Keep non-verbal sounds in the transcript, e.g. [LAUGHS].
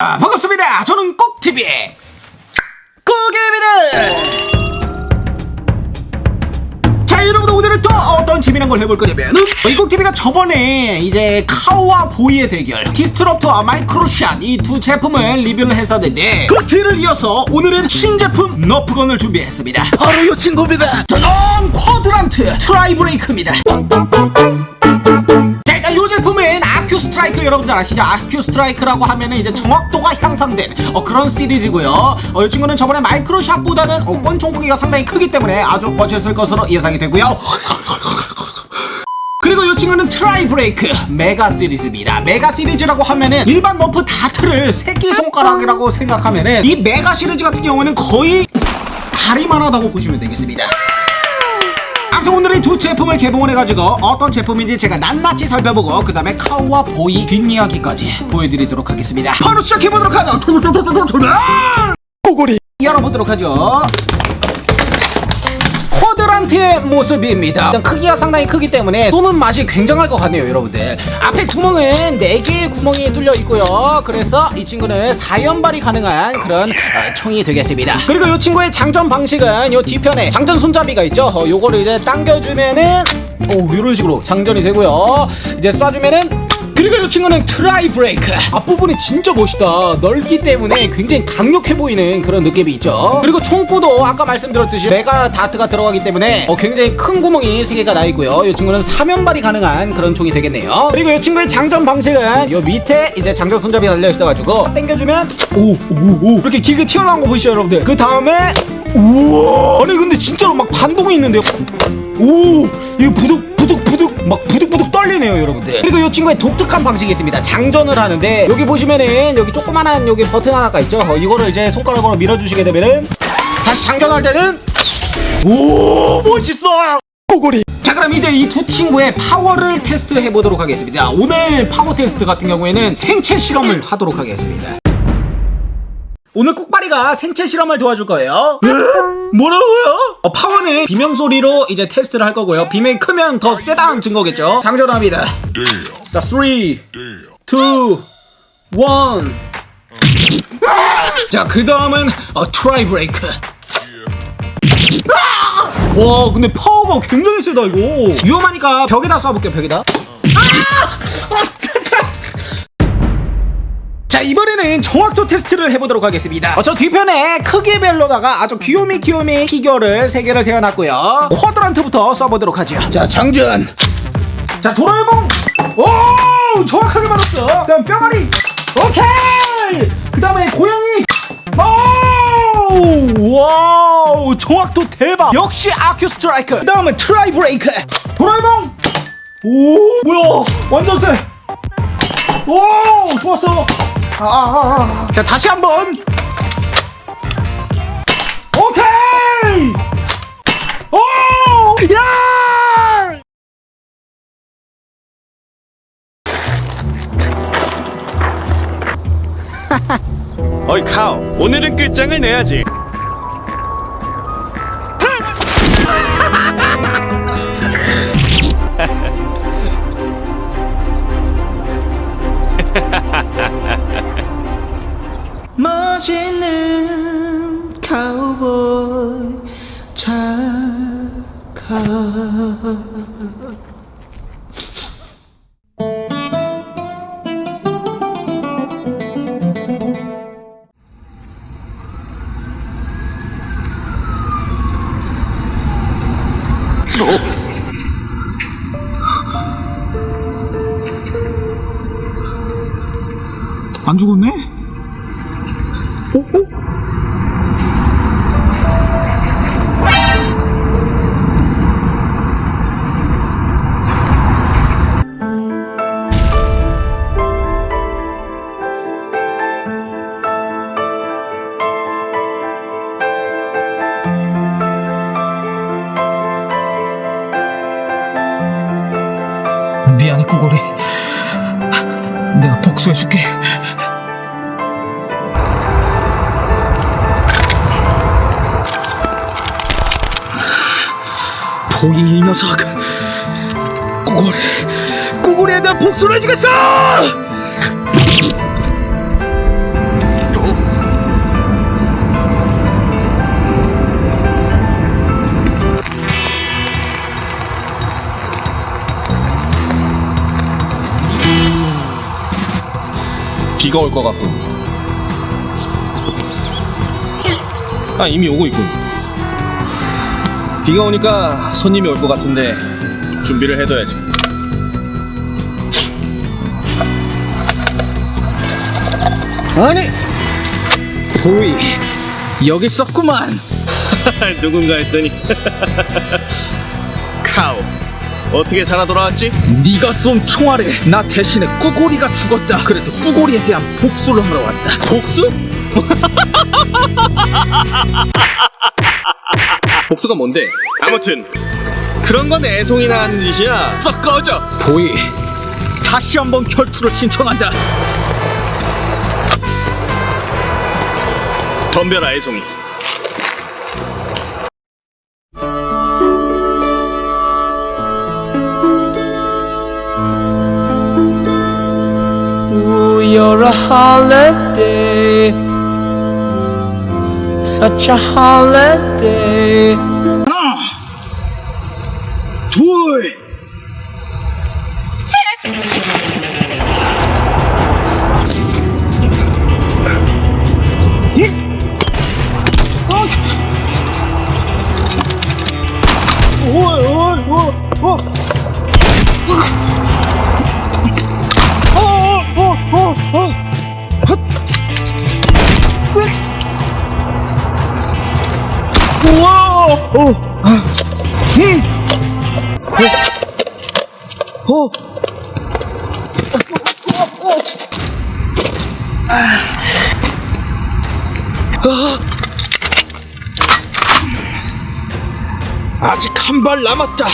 아, 반갑습니다. 저는 꼭TV 꼭입니다. 자, 여러분 오늘은 또 어떤 재미난 걸 해볼 거냐면 이 꼭TV가 저번에 이제 카오와 보이의 대결 디스트럽터와 마이크로샷 이 두 제품을 리뷰를 했었는데 그 뒤를 이어서 오늘은 신제품 너프건을 준비했습니다. 바로 이 친구입니다. 짜잔! 쿼드란트 트라이브레이크입니다. 아큐 스트라이크 여러분들 아시죠? 아큐 스트라이크라고 하면은 이제 정확도가 향상된 어, 그런 시리즈고요. 어, 이 친구는 저번에 마이크로샷보다는 어, 권총 크기가 상당히 크기 때문에 아주 멋있을 것으로 예상이 되고요. [LAUGHS] 그리고 이 친구는 트라이 브레이크 메가 시리즈입니다. 메가 시리즈라고 하면은 일반 너프 다트를 새끼 손가락이라고 생각하면은 이 메가 시리즈 같은 경우는 거의 다리만 하다고 보시면 되겠습니다. 아무튼 오늘은 두 제품을 개봉을 해가지고 어떤 제품인지 제가 낱낱이 살펴보고 그 다음에 카우와 보이 뒷이야기까지 보여드리도록 하겠습니다. 바로 시작해보도록 하죠. 꼬골이 열어보도록 하죠 쿼드란트의 모습입니다. 일단 크기가 상당히 크기 때문에 쏘는 맛이 굉장할 것 같네요 여러분들. 앞에 구멍은 4개의 구멍이 뚫려 있고요. 그래서 이 친구는 4연발이 가능한 그런 어, 총이 되겠습니다. 그리고 이 친구의 장전 방식은 이 뒤편에 장전 손잡이가 있죠? 어, 요거를 이제 당겨주면은 오 이런 식으로 장전이 되고요. 이제 쏴주면은 그리고 이 친구는 트라이 브레이크. 앞부분이 진짜 멋있다. 넓기 때문에 굉장히 강력해 보이는 그런 느낌이 있죠. 그리고 총구도 아까 말씀드렸듯이 메가 다트가 들어가기 때문에 어, 굉장히 큰 구멍이 3개가 나 있고요. 이 친구는 3연발이 가능한 그런 총이 되겠네요. 그리고 이 친구의 장전 방식은 이 밑에 이제 장전 손잡이가 달려 있어가지고 당겨주면 오오 오. 이렇게 길게 튀어나온 거 보이시죠 여러분들? 그 다음에 우와. 아니 근데 진짜로 막 반동이 있는데요? 오. 이거 부득 부득 부득 막 부득 떨리네요 여러분들. 그리고 이 친구의 독특한 방식이 있습니다. 장전을 하는데 여기 보시면은 여기 조그만한 여기 버튼 하나가 있죠? 어, 이거를 이제 손가락으로 밀어주시게 되면은 다시 장전할 때는 오 멋있어! 꼬골이. 자 그럼 이제 이 두 친구의 파워를 테스트해 보도록 하겠습니다. 오늘 파워 테스트 같은 경우에는 생체 실험을 하도록 하겠습니다. 오늘 꾹바리가 생체 실험을 도와줄 거예요. 뭐라고요? 어, 파워 는 비명 소리로 이제 테스트를 할 거고요. 비명이 크면 더 세다는 증거겠죠. 장전합니다. 자, 3, 2, 1. 자, 그 다음은 어, 트라이 브레이크. 와, 근데 파워가 굉장히 세다 이거. 위험하니까 벽에다 쏴볼게요. 벽에다. 자 이번에는 정확도 테스트를 해보도록 하겠습니다. 어, 저 뒤편에 크기별로다가 아주 귀요미 귀요미 피규어를 3개를 세워놨고요. 쿼드란트부터 써보도록 하죠. 자 장전. 자 도라에몽! 오 정확하게 맞았어. 그 다음 뿅아리. 오케이! 그 다음에 고양이. 오 와우 정확도 대박. 역시 아큐 스트라이크 그 다음은 트라이 브레이크. 도라에몽! 오 뭐야? 완전 세 오 좋았어 아, 아, 아, 아. 자 다시 한 번 오케이 오 야! 어이 카오 오늘은 끝장을 내야지 멋있는 카우보이 착하 안 죽었네? 미안해 구골이. 내가 복수해줄게 도이 이 녀석 꼬골이 꼬골이에 대한 복수를 해주겠어! 비가 올 것 같군 아 이미 오고 있군 비가 오니까 손님이 올 것 같은데 준비를 해둬야지. 아니 보이 여기 있었구만 [LAUGHS] 누군가 했더니 [LAUGHS] 카오 어떻게 살아 돌아왔지? 네가 쏜 총알에 나 대신에 꾸고리가 죽었다 그래서 꾸고리에 대한 복수를 하러 왔다 복수? [LAUGHS] 복수가 뭔데? 아무튼 그런 건 애송이나 하는 짓이야. 썩 꺼져. 보이 다시 한번 결투를 신청한다 덤벼라 애송이. You're a holiday. Such a holiday. ยโอ้ยโอ้ยโอ้ยโอ้ยโอ้ยโอ้ยโอ้ยว้าวโอ้ฮึโอ้โอ้ 아직 한 발 남았다